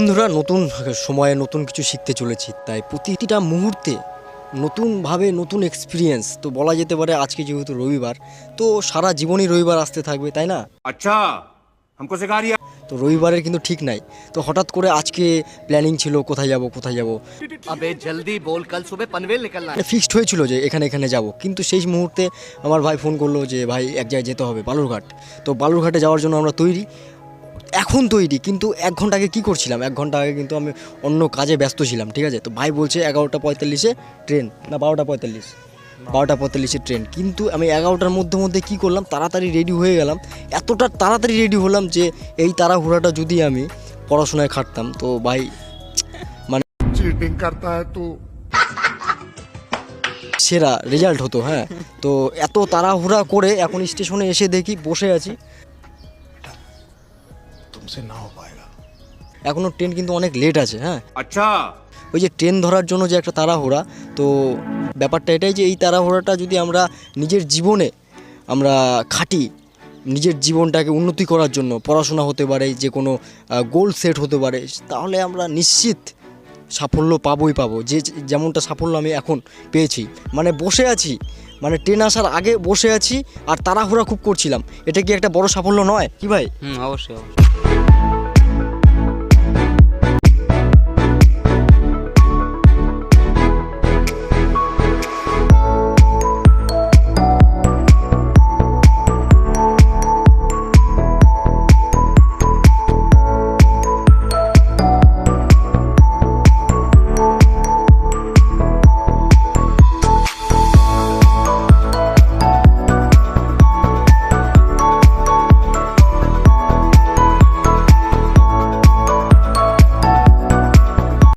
বন্ধুরা নতুন সময়ে নতুন কিছু শিখতে চলেছি তাই প্রতিটা মুহূর্তে নতুনভাবে নতুন এক্সপিরিয়েন্স তো বলা যেতে পারে আজকে যেহেতু রবিবার তো সারা জীবনই রবিবার আসতে থাকবে তাই না अच्छा हमको सिखा रिया তো রবিবারের কিন্তু ঠিক নাই তো হঠাৎ করে আজকে প্ল্যানিং ছিল কোথায় যাব কোথায় যাব अबे जल्दी बोल कल सुबह पनवेल निकलना है মানে ফিক্সড হয়েছিল যে এখানে এখানে যাব কিন্তু সেই মুহূর্তে আমার ভাই ফোন করলো যে ভাই এক জায়গায় যেতে হবে বালুরঘাট তো বালুরঘাটে যাওয়ার জন্য আমরা তৈরি এখন তৈরি কিন্তু এক ঘণ্টা আগে কী করছিলাম? এক ঘণ্টা আগে কিন্তু আমি অন্য কাজে ব্যস্ত ছিলাম ঠিক আছে? তো ভাই বলছে এগারোটা পঁয়তাল্লিশে ট্রেন। না বারোটা পঁয়তাল্লিশ। বারোটা পঁয়তাল্লিশে ট্রেন। কিন্তু আমি এগারোটার মধ্যে মধ্যে কী করলাম? তাড়াতাড়ি রেডি হয়ে গেলাম। এতটা তাড়াতাড়ি রেডি হলাম যে এই তাড়াহুড়াটা যদি আমি পড়াশোনায় খাটতাম তো ভাই মানে সেরা রেজাল্ট হতো হ্যাঁ? তো এত তাড়াহুড়া করে এখন স্টেশনে এসে দেখি বসে আছি। तुमसे ना हो पाएगा এখনও ট্রেন কিন্তু অনেক লেট আছে হ্যাঁ अच्छा ওই যে ট্রেন ধরার জন্য যে একটা তাড়াহুড়া তো ব্যাপারটা এটাই যে এই তাড়াহুড়াটা যদি আমরা নিজের জীবনে আমরা খাটি নিজের জীবনটাকে উন্নতি করার জন্য পড়াশোনা হতে পারে যে কোনো গোল সেট হতে পারে তাহলে আমরা নিশ্চিত সাফল্য পাবোই পাবো যে যেমনটা সাফল্য আমি এখন পেয়েছি মানে বসে আছি মানে ট্রেন আসার আগে বসে আছি আর তাড়াহুড়া খুব করছিলাম। এটা কি একটা বড় সাফল্য নয়? কি ভাই? হুম, অবশ্যই অবশ্যই।